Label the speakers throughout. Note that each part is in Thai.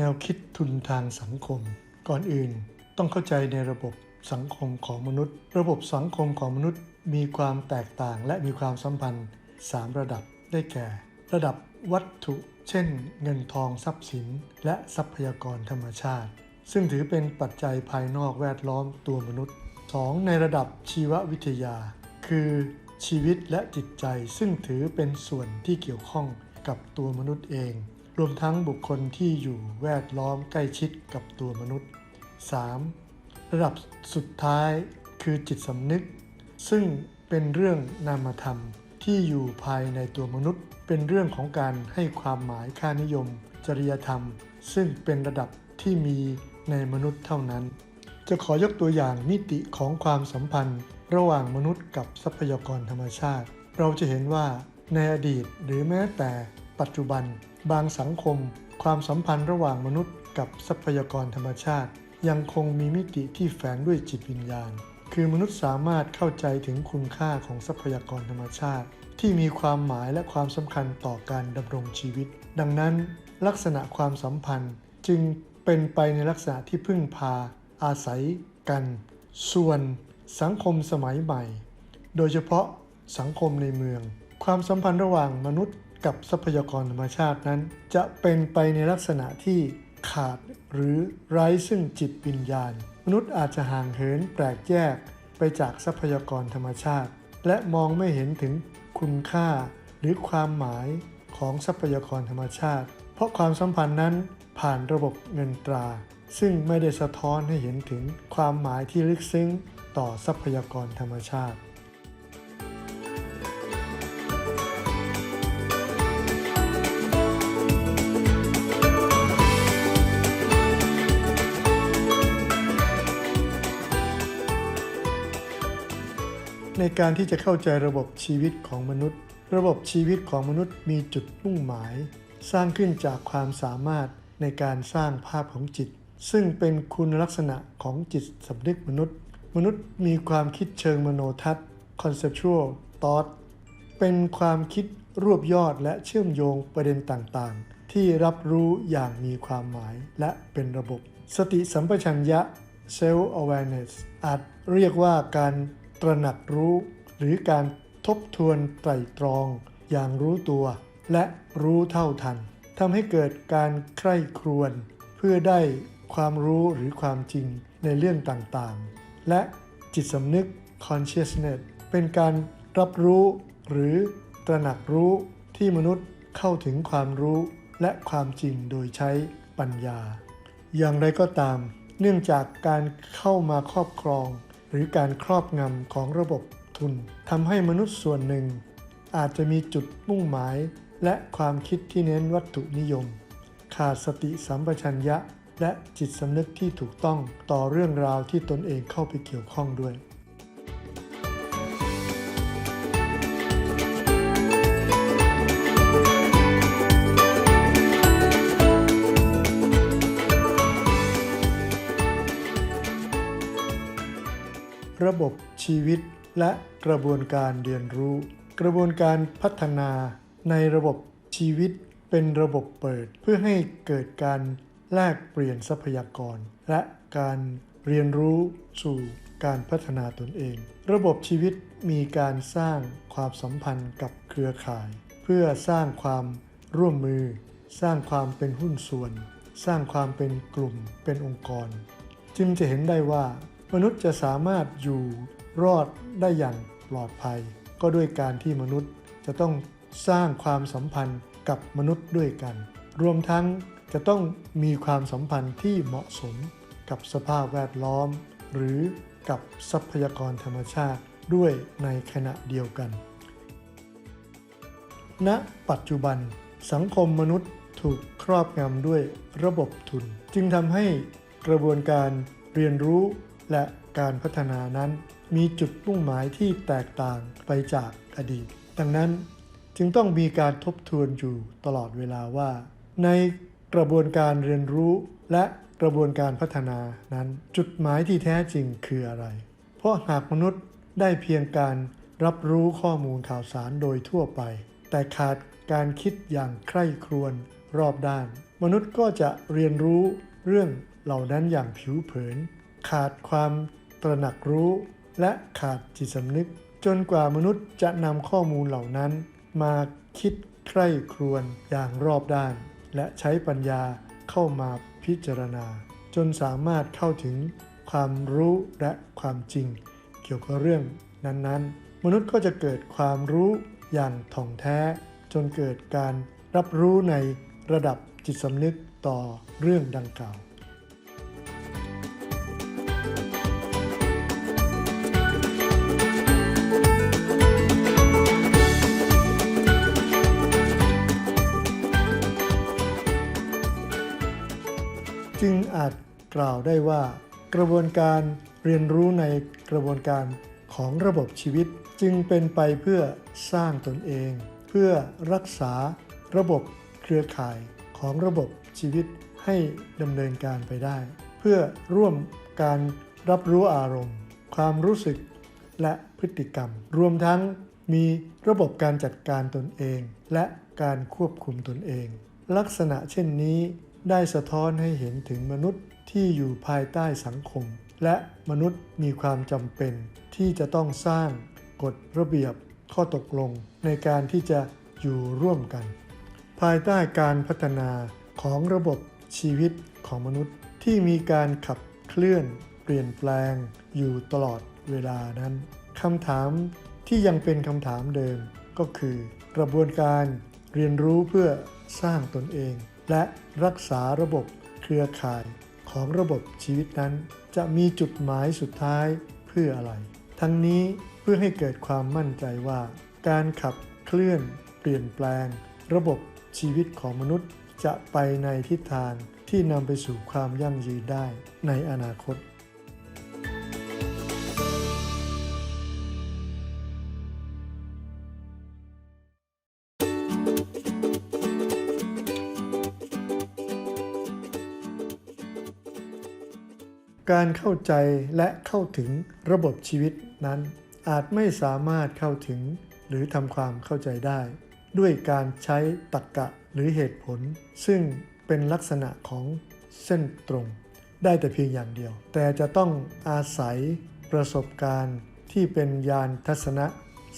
Speaker 1: แนวคิดทุนทางสังคม ก่อนอื่นต้องเข้าใจในระบบสังคมของมนุษย์ ระบบสังคมของมนุษย์ มีความแตกต่างและมีความสัมพันธ์ 3 ระดับได้แก่ ระดับวัตถุ เช่น เงินทองทรัพย์สิน และทรัพยากรธรรมชาติ ซึ่งถือเป็นปัจจัยภายนอกแวดล้อมตัวมนุษย์ 2. ในระดับชีววิทยา คือชีวิตและจิตใจซึ่งถือเป็นส่วนที่เกี่ยวข้องกับตัวมนุษย์เอง รวมทั้งบุคคลที่อยู่แวดล้อมใกล้ชิดกับตัวมนุษย์ 3. ระดับสุดท้ายคือจิตสำนึก ซึ่งเป็นเรื่องนามธรรมที่อยู่ภายในตัวมนุษย์ เป็นเรื่องของการให้ความหมายค่านิยม จริยธรรม ซึ่งเป็นระดับที่มีในมนุษย์เท่านั้น จะขอยกตัวอย่างมิติของความสัมพันธ์ ระหว่างมนุษย์กับทรัพยากรธรรมชาติ เราจะเห็นว่าในอดีตหรือแม้แต่ปัจจุบัน บางสังคม ความสัมพันธ์ระหว่างมนุษย์กับทรัพยากรธรรมชาติ ยังคงมีมิติที่แฝงด้วยจิตวิญญาณ คือมนุษย์สามารถเข้าใจถึงคุณค่าของทรัพยากรธรรมชาติ ที่มีความหมายและความสำคัญต่อการดำรงชีวิต ดังนั้น ลักษณะความสัมพันธ์จึงเป็นไปในลักษณะที่พึ่งพา อาศัยกัน ส่วนสังคมสมัยใหม่ โดยเฉพาะสังคมในเมือง ความสัมพันธ์ระหว่างมนุษย์ กับทรัพยากรธรรมชาตินั้น จะเป็นไปในลักษณะที่ขาดหรือไร้ซึ่งจิตวิญญาณ มนุษย์อาจจะห่างเหินแปลกแยกไปจากทรัพยากรธรรมชาติ และมองไม่เห็นถึงคุณค่าหรือความหมายของทรัพยากรธรรมชาติ เพราะความสัมพันธ์นั้นผ่านระบบเงินตรา ซึ่งไม่ได้สะท้อนให้เห็นถึงความหมายที่ลึกซึ้งต่อทรัพยากรธรรมชาติ การที่จะเข้าใจระบบชีวิตของมนุษย์ ระบบชีวิตของมนุษย์มีจุดมุ่งหมาย สร้างขึ้นจากความสามารถในการสร้างภาพของจิต ซึ่งเป็นคุณลักษณะของจิตสำนึกมนุษย์ มนุษย์มีความคิดเชิงมโนทัศน์ conceptual thought เป็นความคิดรวบยอดและเชื่อมโยงประเด็นต่างๆ ที่รับรู้อย่างมีความหมายและเป็นระบบ สติสัมปชัญญะ self awareness อาจเรียกว่าการ ตระหนักรู้ หรือการทบทวนไตรตรอง อย่างรู้ตัว และรู้เท่าทันทำให้เกิดการใคร่ครวญเพื่อได้ความรู้หรือความจริงในเรื่องต่างๆ และจิตสำนึก consciousness เป็นการรับรู้หรือตระหนักรู้ที่มนุษย์เข้าถึงความรู้และความจริงโดยใช้ปัญญา อย่างไรก็ตาม เนื่องจากการเข้ามาครอบครอง หรือการครอบงำของระบบทุนทำให้มนุษย์ส่วนหนึ่ง อาจจะมีจุดมุ่งหมาย และความคิดที่เน้นวัตถุนิยม ขาดสติสัมปชัญญะ และจิตสำนึกที่ถูกต้องต่อเรื่องราวที่ตนเองเข้าไปเกี่ยวข้องด้วย ระบบชีวิต และกระบวนการเรียนรู้ กระบวนการพัฒนาในระบบชีวิตเป็นระบบเปิดเพื่อให้เกิดการแลกเปลี่ยนทรัพยากร และการเรียนรู้สู่การพัฒนาตนเอง ระบบชีวิตมีการสร้างความสัมพันธ์กับเครือข่าย เพื่อสร้างความร่วมมือ สร้างความเป็นหุ้นส่วน สร้างความเป็นกลุ่มเป็นองค์กร จึงจะเห็นได้ว่า มนุษย์จะสามารถอยู่รอดได้อย่างปลอดภัย ก็ด้วยการที่มนุษย์จะต้องสร้างความสัมพันธ์กับมนุษย์ด้วยกัน รวมทั้งจะต้องมีความสัมพันธ์ที่เหมาะสมกับสภาพแวดล้อม หรือกับทรัพยากรธรรมชาติด้วยในขณะเดียวกัน ณ ปัจจุบัน สังคมมนุษย์ถูกครอบงำด้วยระบบทุน จึงทำให้กระบวนการเรียนรู้ และการพัฒนานั้นมีจุดมุ่งหมายที่แตกต่างไปจากอดีต ดังนั้นจึงต้องมีการทบทวนอยู่ตลอดเวลาว่า ในกระบวนการเรียนรู้และกระบวนการพัฒนานั้น จุดหมายที่แท้จริงคืออะไร เพราะหากมนุษย์ได้เพียงการรับรู้ข้อมูลข่าวสารโดยทั่วไป แต่ขาดการคิดอย่างใคร่ครวญรอบด้าน มนุษย์ก็จะเรียนรู้เรื่องเหล่านั้นอย่างผิวเผิน ขาดความตระหนักรู้ และขาดจิตสำนึก จนกว่ามนุษย์จะนำข้อมูลเหล่านั้น มาคิดใคร่ครวญอย่างรอบด้าน และใช้ปัญญาเข้ามาพิจารณา จนสามารถเข้าถึงความรู้และความจริง เกี่ยวกับเรื่องนั้นๆ มนุษย์ก็จะเกิดความรู้อย่างถ่องแท้ จนเกิดการรับรู้ในระดับจิตสำนึกต่อเรื่องดังกล่าว กล่าวได้ว่า กระบวนการเรียนรู้ในกระบวนการของระบบชีวิตจึงเป็นไปเพื่อสร้างตนเอง เพื่อรักษาระบบเครือข่ายของระบบชีวิตให้ดำเนินการไปได้ เพื่อร่วมการรับรู้อารมณ์ ความรู้สึกและพฤติกรรม รวมทั้งมีระบบการจัดการตนเอง และการควบคุมตนเอง ลักษณะเช่นนี้ได้สะท้อนให้เห็นถึงมนุษย์ ที่อยู่ภายใต้สังคม และมนุษย์มีความจำเป็น ที่จะต้องสร้างกฎระเบียบข้อตกลงในการที่จะอยู่ร่วมกัน ภายใต้การพัฒนาของระบบชีวิตของมนุษย์ที่มีการขับเคลื่อน เปลี่ยนแปลงอยู่ตลอดเวลานั้นคำถามที่ยังเป็นคำถามเดิมก็คือ กระบวนการเรียนรู้เพื่อสร้างตนเอง และรักษาระบบเครือข่าย ของระบบชีวิตนั้น จะมีจุดหมายสุดท้ายเพื่ออะไร ทั้งนี้เพื่อให้เกิดความมั่นใจว่า การขับเคลื่อนเปลี่ยนแปลง ระบบชีวิตของมนุษย์จะไปในทิศทางที่นำไปสู่ความยั่งยืนได้ในอนาคต การเข้าใจและเข้าถึงระบบชีวิตนั้น อาจไม่สามารถเข้าถึงหรือทำความเข้าใจได้ ด้วยการใช้ตรรกะหรือเหตุผล ซึ่งเป็นลักษณะของเส้นตรง ได้แต่เพียงอย่างเดียว แต่จะต้องอาศัยประสบการณ์ที่เป็นญาณทัศนะ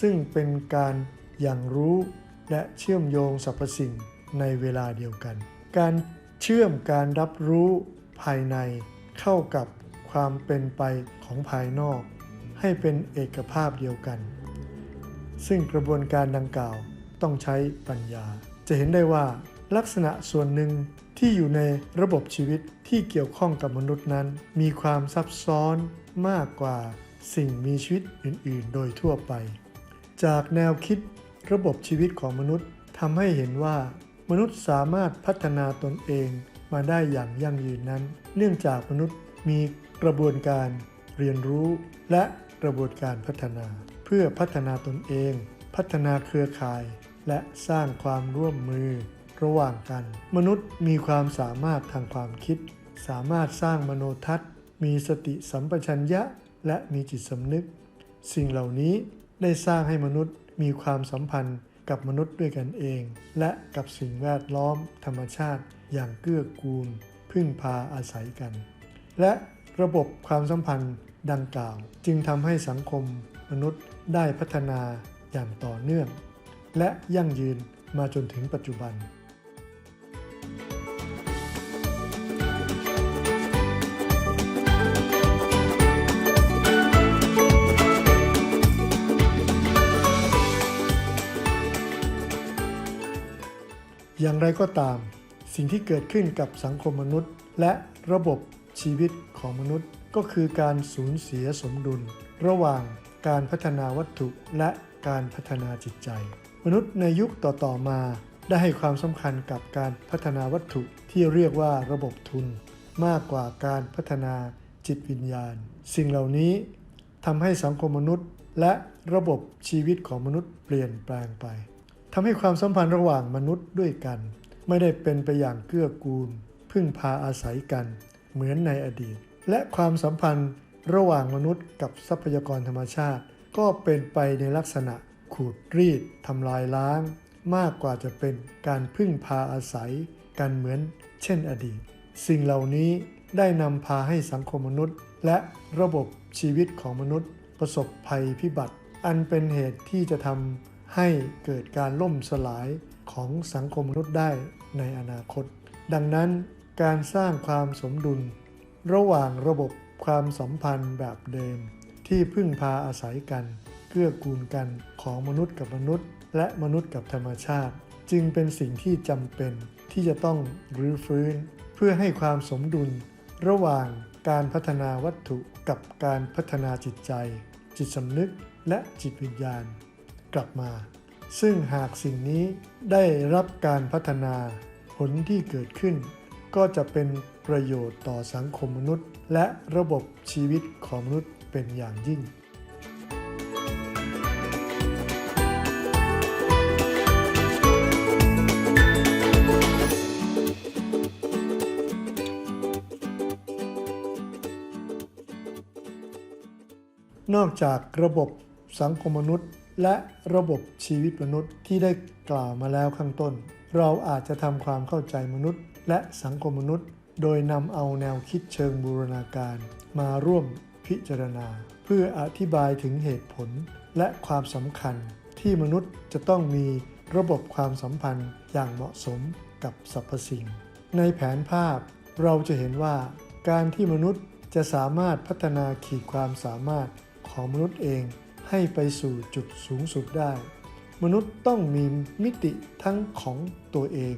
Speaker 1: ซึ่งเป็นการอย่างรู้และเชื่อมโยงสรรพสิ่งในเวลาเดียวกัน การเชื่อมการรับรู้ภายในเข้ากับ ความเป็นไปของภายนอก ให้เป็นเอกภาพเดียวกัน ซึ่งกระบวนการดังกล่าวต้องใช้ปัญญา จะเห็นได้ว่าลักษณะส่วนหนึ่งที่อยู่ในระบบชีวิตที่เกี่ยวข้องกับมนุษย์นั้น มีความซับซ้อนมากกว่าสิ่งมีชีวิตอื่น ๆ โดยทั่วไป จากแนวคิดระบบชีวิตของมนุษย์ทำให้เห็นว่า มนุษย์สามารถพัฒนาตนเองมาได้อย่างยั่งยืนนั้น เนื่องจากมนุษย์มี กระบวนการเรียนรู้และกระบวนการพัฒนา เพื่อพัฒนาตนเอง พัฒนาเครือข่าย และสร้างความร่วมมือ ระหว่างกัน มนุษย์มีความสามารถทางความคิด สามารถสร้างมโนทัศน์ มีสติสัมปชัญญะ และมีจิตสำนึก สิ่งเหล่านี้ได้สร้างให้มนุษย์มีความสัมพันธ์กับมนุษย์ด้วยกันเอง และกับสิ่งแวดล้อมธรรมชาติอย่างเกื้อกูล พึ่งพาอาศัยกัน และ ระบบความสัมพันธ์ดังกล่าว จึงทำให้สังคมมนุษย์ได้พัฒนาอย่างต่อเนื่อง และยั่งยืนมาจนถึงปัจจุบันอย่างไรก็ตาม สิ่งที่เกิดขึ้นกับสังคมมนุษย์ และระบบ ชีวิตของมนุษย์ก็คือการสูญเสียสมดุล ระหว่างการพัฒนาวัตถุและการพัฒนาจิตใจ มนุษย์ในยุคต่อๆมาได้ให้ความสำคัญกับการพัฒนาวัตถุที่เรียกว่าระบบทุน มากกว่าการพัฒนาจิตวิญญาณ สิ่งเหล่านี้ทำให้สังคมมนุษย์ และระบบชีวิตของมนุษย์เปลี่ยนแปลงไปทำให้ความสัมพันธ์ระหว่างมนุษย์ด้วยกัน ไม่ได้เป็นไปอย่างเกื้อกูล พึ่งพาอาศัยกัน เหมือนในอดีต และความสัมพันธ์ระหว่างมนุษย์กับทรัพยากรธรรมชาติ ก็เป็นไปในลักษณะขูดรีดทำลายล้าง มากกว่าจะเป็นการพึ่งพาอาศัยกันเหมือนเช่นอดีต สิ่งเหล่านี้ได้นำพาให้สังคมมนุษย์ และระบบชีวิตของมนุษย์ ประสบภัยพิบัติ อันเป็นเหตุที่จะทำให้เกิดการล่มสลายของสังคมมนุษย์ได้ในอนาคต ดังนั้น การสร้างความสมดุล ระหว่างระบบความสัมพันธ์แบบเดิม ที่พึ่งพาอาศัยกัน เกื้อกูลกันของมนุษย์กับมนุษย์ และมนุษย์กับธรรมชาติ จึงเป็นสิ่งที่จำเป็นที่จะต้องรื้อฟื้น เพื่อให้ความสมดุล ระหว่างการพัฒนาวัตถุกับการพัฒนาจิตใจ จิตสำนึกและจิตวิญญาณ กลับมา ซึ่งหากสิ่งนี้ได้รับการพัฒนาผลที่เกิดขึ้น ก็จะเป็นประโยชน์ต่อสังคมมนุษย์ และระบบชีวิตของมนุษย์เป็นอย่างยิ่งนอกจากระบบสังคมมนุษย์ และระบบชีวิตมนุษย์ที่ได้กล่าวมาแล้วข้างต้น เราอาจจะทำความเข้าใจมนุษย์ และสังคมมนุษย์ โดยนำเอาแนวคิดเชิงบูรณาการ มาร่วมพิจารณา เพื่ออธิบายถึงเหตุผล และความสำคัญ ที่มนุษย์จะต้องมีระบบความสัมพันธ์อย่างเหมาะสมกับสรรพสิ่ง ในแผนภาพเราจะเห็นว่าการที่มนุษย์จะสามารถพัฒนาขีดความสามารถของมนุษย์เองให้ไปสู่จุดสูงสุดได้ มนุษย์ต้องมีมิติทั้งของตัวเอง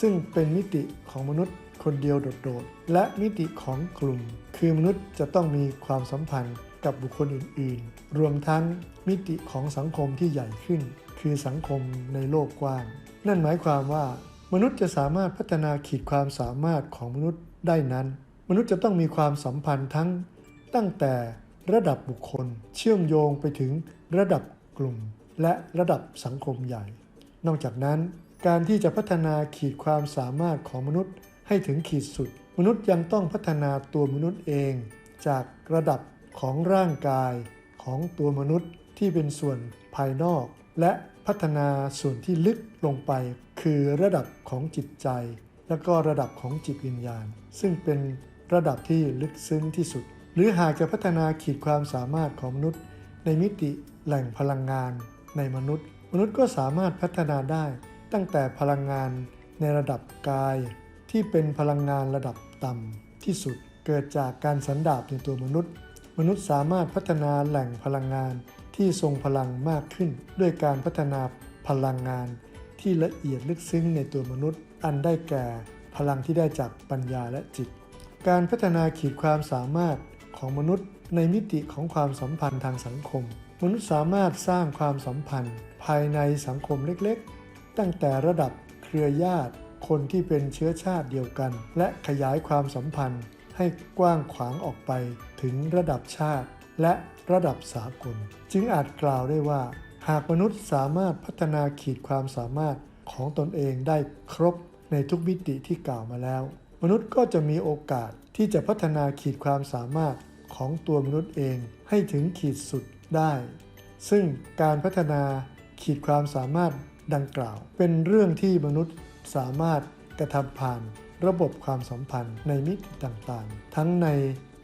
Speaker 1: ซึ่งเป็นมิติของมนุษย์คนเดียวโดดๆ และมิติของกลุ่ม คือมนุษย์จะต้องมีความสัมพันธ์กับบุคคลอื่นๆ รวมทั้งมิติของสังคมที่ใหญ่ขึ้น คือสังคมในโลกกว้าง นั่นหมายความว่า มนุษย์จะสามารถพัฒนาขีดความสามารถของมนุษย์ได้นั้น มนุษย์จะต้องมีความสัมพันธ์ทั้ง ตั้งแต่ระดับบุคคล เชื่อมโยงไปถึงระดับกลุ่ม และระดับสังคมใหญ่ นอกจากนั้น การที่จะพัฒนาขีดความสามารถของมนุษย์ให้ถึงขีดสุด มนุษย์ยังต้องพัฒนาตัวมนุษย์เอง จากระดับของร่างกายของตัวมนุษย์ที่เป็นส่วนภายนอก และพัฒนาส่วนที่ลึกลงไป คือระดับของจิตใจ และก็ระดับของจิตวิญญาณ ซึ่งเป็นระดับที่ลึกซึ้งที่สุด หรือหากจะพัฒนาขีดความสามารถของมนุษย์ ในมิติแหล่งพลังงาน ในมนุษย์ มนุษย์ก็สามารถพัฒนาได้ ตั้งแต่พลังงานในระดับกาย ที่เป็นพลังงานระดับต่ำที่สุด เกิดจากการสันดาบในตัวมนุษย์ มนุษย์สามารถพัฒนาแหล่งพลังงานที่ทรงพลังมากขึ้น ด้วยการพัฒนาพลังงานที่ละเอียดลึกซึ้งในตัวมนุษย์ อันได้แก่พลังที่ได้จากปัญญาและจิต การพัฒนาขีดความสามารถของมนุษย์ในมิติของความสัมพันธ์ทางสังคม มนุษย์สามารถสร้างความสัมพันธ์ ภายในสังคมเล็กๆ ตั้งแต่ระดับเครือญาติ คนที่เป็นเชื้อชาติเดียวกัน และขยายความสัมพันธ์ให้กว้างขวางออกไปถึงระดับชาติ และระดับสากล จึงอาจกล่าวได้ว่า หากมนุษย์สามารถพัฒนาขีดความสามารถของตนเองได้ครบในทุกมิติที่กล่าวมาแล้ว มนุษย์ก็จะมีโอกาสที่จะพัฒนาขีดความสามารถของตัวมนุษย์เองให้ถึงขีดสุด ได้ ซึ่งการพัฒนาขีดความสามารถดังกล่าว เป็นเรื่องที่มนุษย์สามารถกระทำผ่านระบบความสัมพันธ์ในมิติต่างๆ ทั้งใน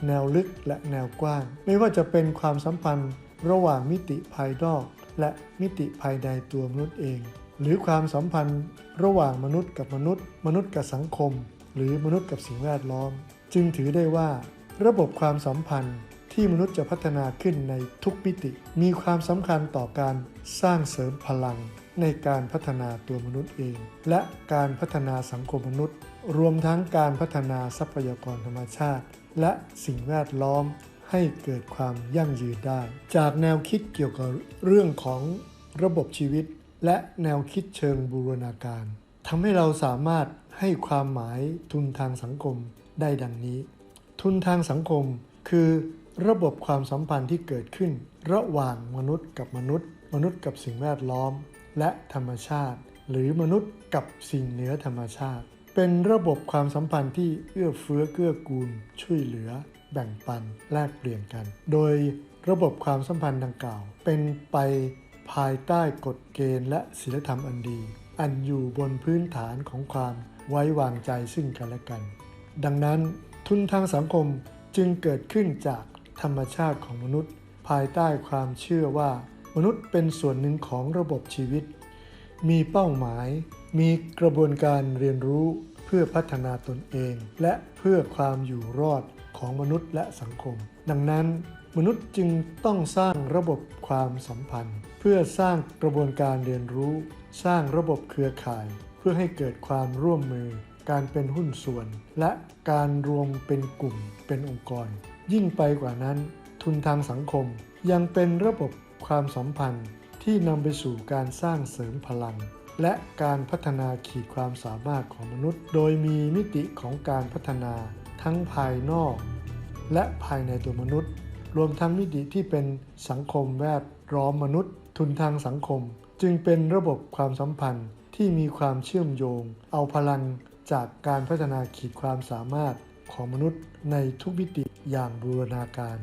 Speaker 1: แนวลึกและแนวกว้าง ไม่ว่าจะเป็นความสัมพันธ์ระหว่างมิติภายนอก และมิติภายในตัวมนุษย์เอง หรือความสัมพันธ์ระหว่างมนุษย์กับมนุษย์ มนุษย์กับสังคม หรือมนุษย์กับสิ่งแวดล้อม จึงถือได้ว่า ระบบความสัมพันธ์ ที่มนุษย์จะพัฒนาขึ้นในทุกมิติ มีความสำคัญต่อการสร้างเสริมพลังในการพัฒนาตัวมนุษย์เอง และการพัฒนาสังคมมนุษย์ รวมทั้งการพัฒนาทรัพยากรธรรมชาติ และสิ่งแวดล้อมให้เกิดความยั่งยืนได้ จากแนวคิดเกี่ยวกับเรื่องของระบบชีวิต และแนวคิดเชิงบูรณาการทำให้เราสามารถให้ความหมายทุนทางสังคมได้ดังนี้ ทุนทางสังคมคือ ระบบความสัมพันธ์ที่เกิดขึ้น ระหว่างมนุษย์กับมนุษย์ มนุษย์กับสิ่งแวดล้อม และธรรมชาติ หรือมนุษย์กับสิ่งเหนือธรรมชาติ เป็นระบบความสัมพันธ์ที่เอื้อเฟื้อเกื้อกูล ช่วยเหลือ แบ่งปัน แลกเปลี่ยนกัน โดยระบบความสัมพันธ์ดังกล่าว เป็นไปภายใต้กฎเกณฑ์และศีลธรรมอันดี อันอยู่บนพื้นฐานของความไว้วางใจซึ่งกันและกัน ดังนั้นทุนทางสังคมจึงเกิดขึ้นจาก ธรรมชาติของมนุษย์ ภายใต้ความเชื่อว่า มนุษย์เป็นส่วนหนึ่งของระบบชีวิต มีเป้าหมาย มีกระบวนการเรียนรู้เพื่อพัฒนาตนเอง และเพื่อความอยู่รอดของมนุษย์และสังคม ดังนั้นมนุษย์จึงต้องสร้างระบบความสัมพันธ์ เพื่อสร้างกระบวนการเรียนรู้ สร้างระบบเครือข่าย เพื่อให้เกิดความร่วมมือ การเป็นหุ้นส่วน และการรวมเป็นกลุ่มเป็นองค์กร ยิ่งไปกว่านั้น ทุนทางสังคมยังเป็นระบบความสัมพันธ์ที่นำไปสู่การสร้างเสริมพลัง และการพัฒนาขีดความสามารถของมนุษย์ โดยมีมิติของการพัฒนาทั้งภายนอก และภายในตัวมนุษย์ รวมทั้งมิติที่เป็นสังคมแวดล้อมมนุษย์ ทุนทางสังคม จึงเป็นระบบความสัมพันธ์ที่มีความเชื่อมโยง เอาพลังจากการพัฒนาขีดความสามารถ ของมนุษย์ในทุกมิติอย่างบูรณาการ